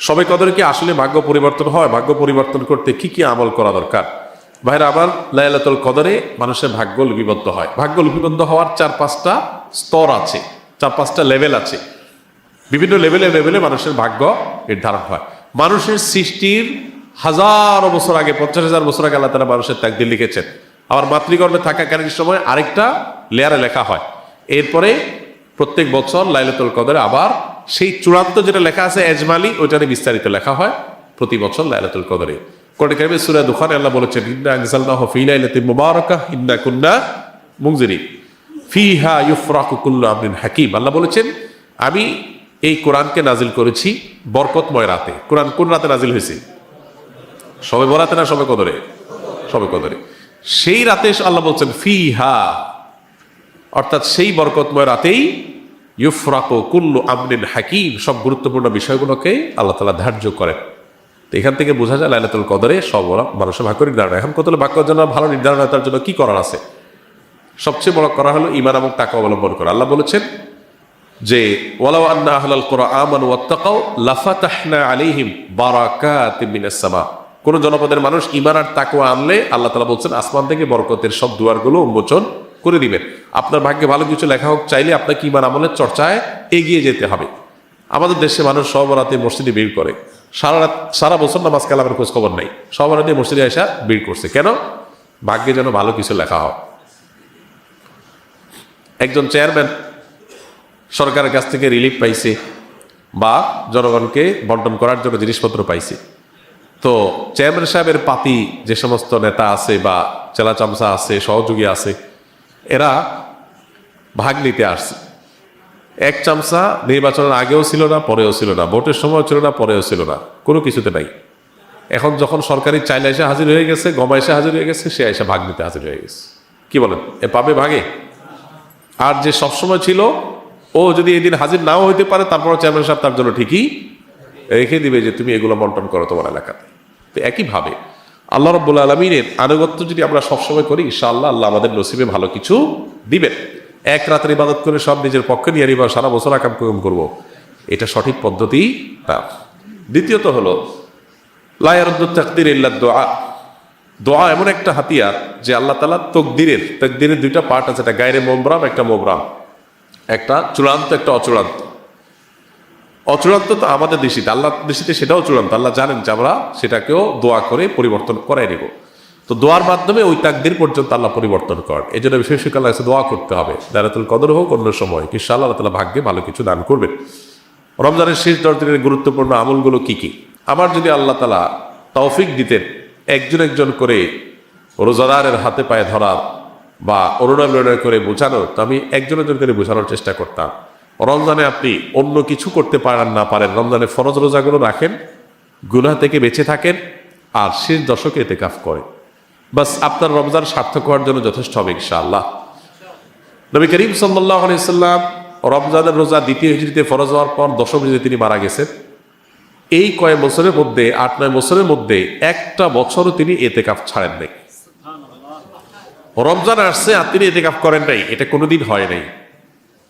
সবে কদরে কি আসলে ভাগ্য পরিবর্তন হয়, ভাগ্য পরিবর্তন করতে কি কি আমল করা দরকার? ভাইরা, আবার লাইলাতুল কদরে মানুষের ভাগ্য লিপিবদ্ধ হয়। ভাগ্য লিপিবদ্ধ হওয়ার চার পাঁচটা স্তর আছে চার পাঁচটা লেভেল আছে। বিভিন্ন লেভেলে লেভেলে মানুষের ভাগ্য নির্ধারণ হয়। মানুষের সৃষ্টির হাজার বছর আগে, পঞ্চাশ হাজার বছর আগে আল্লাহ তারা মানুষের তাকদির লিখেছেন। আবার মাতৃগর্ভে থাকাকালীন সময় আরেকটা লেয়ারে লেখা হয়। এরপরে প্রত্যেক বছর লাইলাতুল কদরে আবার সেই চূড়ান্ত যেটা লেখা আছে, এজমালি ওইটা নিয়ে বিস্তারিত লেখা হয় প্রতি বছর লাইলাতুল কদরে। কোরআন কারিমে সূরা দুখানে আল্লাহ বলেছেন, ইন্না আনজালনাহু ফি লাইলাতিন মুবারাকাহ, ইন্না কুন্না মুনজিরিন। ফিহা ইউফরাকু কুল্লু আমরিন হাকিম। আল্লাহ বলেছেন, আমি এই কোরআনকে নাজিল করেছি বরকতময় রাতে। কোরআন কোন রাতে নাজিল হয়েছে? সবে বরাতে না সবে কদরে? সবে কদরে। সেই রাতে আল্লাহ বলছেন, ফিহা। অর্থাৎ সেই বরকতময় রাতেই ইউফরাকো কুল্লু আমরিন হাকিম, সব গুরুত্বপূর্ণ বিষয়গুলোকে আল্লাহ তালা ধার্য করেন। তো এখান থেকে বোঝা যায় লাইলাতুল কদরে সব মানুষের ভাগ্য নির্ধারণ। এখন কত ভাগ্যের জন্য ভালো নির্ধারণ হয় তার জন্য কি করার আছে? সবচেয়ে বড় করা হলো ইমান এবং টাকা অবলম্বন করা। আল্লাহ বলেছেন যে, ওয়ালাউ আন্না আহলাল কোরআন আমানু ওয়াত্তাকাউ, লাফাতাহনা আলাইহিম বারাকাতিম মিনাস সামা। কোন জনপদের মানুষ ইমান আর তাকওয়া আনলে আল্লাহ তাআলা বলছেন, আসমান থেকে বরকতের সব দুয়ারগুলো উন্মোচন করে দিবেন। আপনার ভাগ্যে ভালো কিছু লেখা হোক, চাইলে আপনাকে ইমান আমলের চর্চায় এগিয়ে যেতে হবে। আমাদের দেশে মানুষ সব রাতে মসজিদে ভিড় করে। সারা রাত, সারা বছর নামাজ কালামের খোঁজ খবর নেই। সব রাতে মসজিদে আসা ভিড় করছে। কেন? ভাগ্যে যেন ভালো কিছু লেখা হয় একজন চেয়ারম্যান সরকারের কাছ থেকে রিলিফ পাইছে বা জনগণকে বন্টন করার জন্য জিনিসপত্র পাইছে। তো চেয়ারম্যান সাহেবের পাতি যে সমস্ত নেতা আছে বা চেলা চামচা আছে, সহযোগী আছে এরা ভাগ নিতে আসছে। এক চামচা নির্বাচনের আগেও ছিল না, পরেও ছিল না। ভোটের সময় ছিল না, পরেও ছিল না। কোনো কিছুতে নাই। এখন যখন সরকারি চাইলে এসে হাজির হয়ে গেছে, গমা এসে হাজির হয়ে গেছে, সে এসে ভাগ নিতে হাজির হয়ে গেছে। কি বলেন? এ পাবে ভাগে? আর যে সবসময় ছিল, ও যদি এদিন হাজির নাও হইতে পারে তারপর চেয়ারম্যান সাহেব তার জন্য ঠিকই রেখে দিবে যে, তুমি এগুলো বন্টন করো তোমার এলাকাতে। তো একইভাবে আল্লাহ রব্বুল আলমিনের আনুগত্য যদি আমরা সবসময় করি, ইনশাআল্লাহ আল্লাহ আমাদের নসিবে ভালো কিছু দিবেন। এক রাতের ইবাদত করে সব নিজের পক্ষে নিয়ে নিবা, সারা বছর আকাম কম করব। এটা সঠিক পদ্ধতি না। দ্বিতীয়ত হলো লায়ারুদ্দুত তাকদির ইল্লা দোয়া। দোয়া এমন একটা হাতিয়ার যে আল্লাহ তালা তকদিরের তকদিরের দুইটা পার্ট আছে, একটা গায়ের মোমরাম একটা মোবরাম একটা চূড়ান্ত, একটা অচূড়ান্ত। অচূড়ান্ত তো আমাদের দৃষ্টিতে আল্লাহ দৃষ্টিতে সেটাও চূড়ান্ত, আল্লাহ জানেন যে আমরা সেটাকেও দোয়া করে পরিবর্তন করাই নেব। তো দোয়ার মাধ্যমে ওই তাকদির পর্যন্ত আল্লাহ পরিবর্তন করেন এই জন্য বিশেষ আল্লাহ কাছে দোয়া করতে হবে দারাতুল কদর হোক অন্য সময়, কি আল্লাহ তালা ভাগ্যে ভালো কিছু দান করবেন। রমজানের শেষ দশ দিনের গুরুত্বপূর্ণ আমলগুলো কি কি? আমার যদি আল্লাহ তালা তৌফিক দিতেন, একজন একজন করে রোজাদারের হাতে পায়ে ধরার বা বিরোধ করে বোঝানোর তো আমি একজন একজন করে বোঝানোর চেষ্টা করতাম। রমজানে আপনি অন্য কিছু করতে পারেন না পারেন। রমজানে ফরজ রোজাগুলো রাখেন, গুনাহ থেকে বেঁচে থাকেন আর শেষ দশকে এতে কাফ করেন। বাস, আপনার রমজান সার্থক হওয়ার জন্য যথেষ্ট হবে ইনশাআল্লাহ। নবী করিম সাল্লাহ আলাইসাল্লাম রমজানের রোজা দ্বিতীয় হিজড়িতে ফরজ হওয়ার পর দশম হিজড়িতে তিনি মারা গেছেন। এই কয়েক বছরের মধ্যে, আট, নয় বছরের মধ্যে একটা বছরও তিনি এতে কাপ ছাড়েন নাই। রমজান আসছে আর তিনি এতে কাপ করেন নাই, এটা কোনোদিন হয় নাই।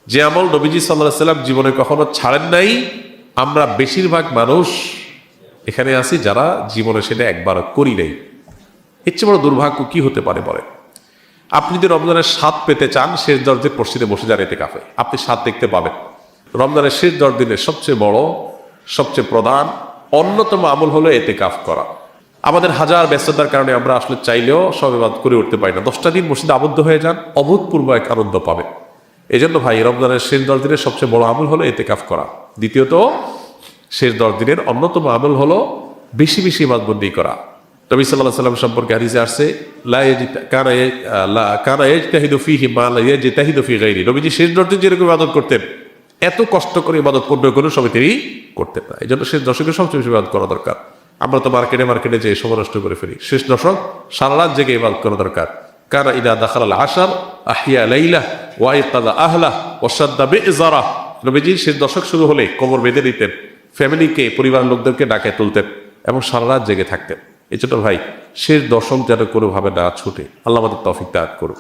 যে আমল নবীজি সাল্লাহ সাল্লাম জীবনে কখনো ছাড়েন নাই, আমরা বেশিরভাগ মানুষ এখানে আছি যারা জীবনে সেটা একবার করি নাই। এর চেয়ে বড় দুর্ভাগ্য কি হতে পারে বলে আপনি যদি রমজানের স্বাদ পেতে চান, শেষ দরজের পশ্চিমে বসে যান এতে কাফে। আপনি স্বাদ দেখতে পাবেন। রমজানের শেষ দশ দিনের সবচেয়ে বড়, সবচেয়ে প্রধান, অন্যতম আমল হলো এতে কাফ করা। আমাদের হাজার ব্যস্ততার কারণে আমরা আসলে চাইলেও সবেবাদ করে উঠতে পারি না। দশটা দিন মসজিদে আবদ্ধ হয়ে যান, অভূতপূর্ব এক আনন্দ পাবেন। এই জন্য ভাই, রমজানের শেষ দশ দিনের সবচেয়ে বড় আমল হলো এতে কাফ করা। দ্বিতীয়ত, শেষ দশ দিনের অন্যতম আমল হলো বেশি বেশি ইবাদবন্দি করা। নবী সাল্লাহ সাল্লাম সম্পর্কে হারিজে আসছে নবীজি শেষ দশদিন যেরকম ইবাদত করতেন, এত কষ্ট করে ইবাদত করবে কোনো সময় তিনি করতেন না। এই জন্য শেষ দশকের সবচেয়ে বেশি ইবাদত করা দরকার। আমরা তো মার্কেটে মার্কেটে যে সময় নষ্ট করে ফেলি। শেষ দশক সারা রাত জেগে ইবাদত করা দরকার। কারা ইদা দাখাল আসার আহিয়া লাইলা ওয়াই কাদা আহলা ওসাদ্দা বে জারা নবীজি শেষ দশক শুরু হলে কোমর বেঁধে দিতেন, ফ্যামিলিকে পরিবারের লোকদেরকে ডাকে তুলতেন এবং সারা রাত জেগে থাকতেন। এই ছোট ভাই, শেষ দশম যেন কোনোভাবে না ছুটে। আল্লাহ আমাদের তফিক দাঁত করুন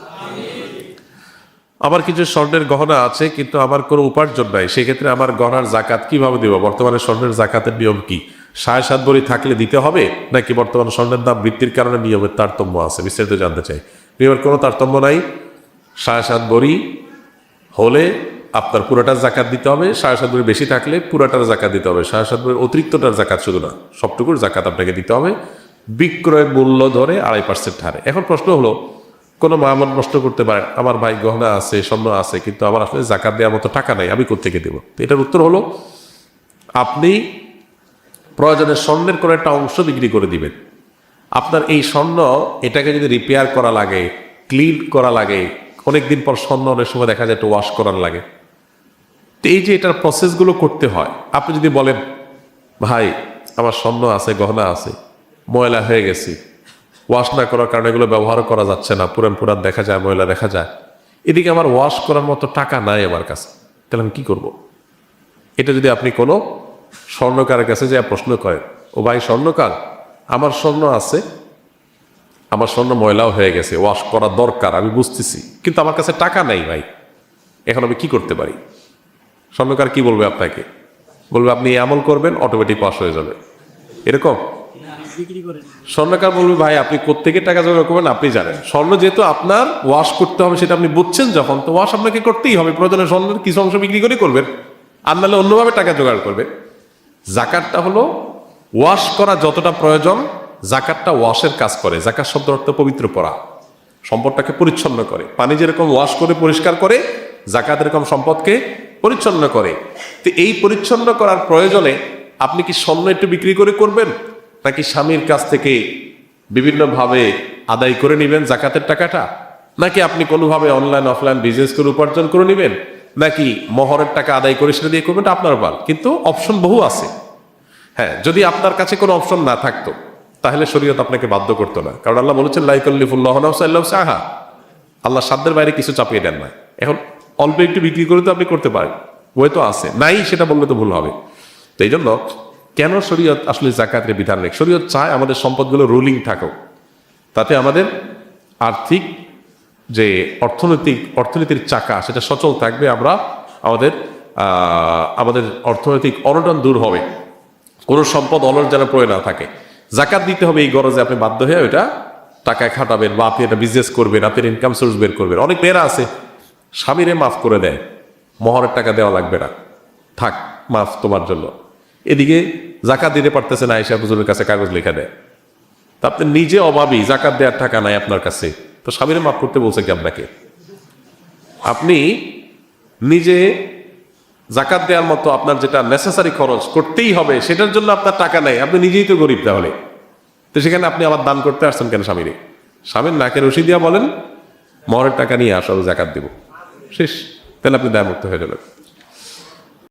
আমার কিছু স্বর্ণের গহনা আছে, কিন্তু আমার কোনো উপার্জন নাই। সেক্ষেত্রে আমার গহনার জাকাত কীভাবে দেব? বর্তমানে স্বর্ণের জাকাতের নিয়ম কি? সাড়ে সাত ভরি থাকলে দিতে হবে, নাকি বর্তমান স্বর্ণের দাম বৃদ্ধির কারণে নিয়মের তারতম্য আছে? বিস্তারিত জানতে চাই। নিয়মের কোনো তারতম্য নাই। সাড়ে সাত ভরি হলে আপনার পুরোটার জাকাত দিতে হবে, সাড়ে সাত ভরি বেশি থাকলে পুরোটার জাকাত দিতে হবে। সাড়ে সাত ভরি অতিরিক্তটার জাকাত শুধু না, সবটুকুর জাকাত আপনাকে দিতে হবে। বিক্রয় মূল্য ধরে আড়াই পার্সেন্ট হারে। এখন প্রশ্ন হলো, কোনো মামন নষ্ট করতে পারে, আমার ভাই গহনা আছে, স্বর্ণ আছে, কিন্তু আমার আসলে জাকাত দেওয়ার মতো টাকা নাই, আমি কোথেকে দেবো? তো এটার উত্তর হলো, আপনি প্রয়োজনে স্বর্ণের কোনো একটা অংশ বিক্রি করে দিবেন। আপনার এই স্বর্ণ এটাকে যদি রিপেয়ার করা লাগে ক্লিন করা লাগে অনেকদিন পর স্বর্ণ অনেক সময় দেখা যায় একটু ওয়াশ করার লাগে। তো এই যে এটার প্রসেসগুলো করতে হয়, আপনি যদি বলেন, ভাই, আমার স্বর্ণ আছে, গহনা আছে, ময়লা হয়ে গেছি ওয়াশ না করার কারণে এগুলো ব্যবহার করা যাচ্ছে না, পুরান পুরান দেখা যায়, ময়লা দেখা যায়। এদিকে আমার ওয়াশ করার মতো টাকা নাই আমার কাছে। তাহলে আমি কি করব। এটা যদি আপনি কোনো স্বর্ণকারের কাছে যা প্রশ্ন করেন, ও ভাই, স্বর্ণকার, আমার স্বর্ণ আছে আমার স্বর্ণ ময়লাও হয়ে গেছে, ওয়াশ করা দরকার, আমি বুঝতেছি। কিন্তু আমার কাছে টাকা নাই ভাই। এখন আমি কি করতে পারি? স্বর্ণকার কি বলবে আপনাকে? বলবে, আপনি আমল করবেন অটোমেটিক পাস হয়ে যাবে। এরকম? স্বর্ণকার বলবে, ভাই, আপনি কোত্থেকে টাকা জোগাড় করবেন আপনি জানেন। স্বর্ণ যেহেতু আপনার ওয়াশ করতে হবে সেটা আপনি বুঝছেন যখন, তো ওয়াশ আপনাকে করতেই হবে। প্রয়োজনে স্বর্ণের কিছু অংশ বিক্রি করে করবেন। আর নাহলে অন্যভাবে টাকা জোগাড় করবে জাকাতটা হলো ওয়াশ করা যতটা প্রয়োজন জাকাতটা ওয়াশের কাজ করে, জাকাত শব্দ অর্থ পবিত্র পড়া। সম্পদটাকে পরিচ্ছন্ন করে। পানি যেরকম ওয়াশ করে, পরিষ্কার করে, জাকাত এরকম সম্পদকে পরিচ্ছন্ন করে। তো এই পরিচ্ছন্ন করার প্রয়োজনে আপনি কি স্বর্ণ একটু বিক্রি করে করবেন? নাকি স্বামীর কাছ থেকে বিভিন্নভাবে আদায় করে নেবেন জাকাতের টাকাটা? নাকি আপনি কোনোভাবে অনলাইন, অফলাইন বিজনেস করে উপার্জন করে নেবেন? নাকি মহরের টাকা আদায় করে সেটা দিয়ে করবেন? আপনার বাল কিন্তু অপশন বহু আছে। হ্যাঁ যদি আপনার কাছে কোনো অপশন না থাকতো তাহলে শরীয়ত আপনাকে বাধ্য করতো না। কারণ আল্লাহ বলেছেন, লাইকুল্লিফুল্লাহ সাহা আল্লাহ সাধ্যের বাইরে কিছু চাপিয়ে দেন না। এখন অল্প একটু বিক্রি করে তো আপনি করতে পারেন। ওই তো আছে। নাই, সেটা বললে তো ভুল হবে। তো এই জন্য কেন শরীয়ত আসলে জাকাতের বিধান নেই? শরীয়ত চায় আমাদের সম্পদগুলো রুলিং থাকুক। তাতে আমাদের আর্থিক যে অর্থনৈতিক, অর্থনীতির চাকা, সেটা সচল থাকবে। আমরা আমাদের আমাদের অর্থনৈতিক অনটন দূর হবে। কোনো সম্পদ অলর যেন পড়ে না থাকে। জাকাত দিতে হবে এই গরজে আপনি বাধ্য হয়ে ওইটা টাকায় খাটাবেন বা আপনি এটা বিজনেস করবেন আপনার ইনকাম সোর্স বের করবেন। অনেক মেয়েরা আছে, স্বামীরে মাফ করে দেয়, মহরের টাকা দেওয়া লাগবে না। থাক, মাফ তোমার জন্য। এদিকে জাকাত দিতে পারতেছে না আয়সা হুজুরের কাছে কাগজ লেখা দেয়। তা আপনি নিজে অভাবী, জাকাত দেওয়ার টাকা নাই আপনার কাছে। তো স্বামীরে মাফ করতে বলছে কি আপনাকে? আপনি নিজে জাকাত দেওয়ার মতো আপনার যেটা নেসেসারি খরচ করতেই হবে, সেটার জন্য আপনার টাকা নেই। আপনি নিজেই তো গরিব তাহলে। তো সেখানে আপনি আবার দান করতে আসছেন কেন স্বামীরে? স্বামীর নাকের রশি দিয়া বলেন মহরের টাকা নিয়ে আসো জাকাত দেব। শেষ। তাহলে আপনি দায়মুক্ত হয়ে যাবেন।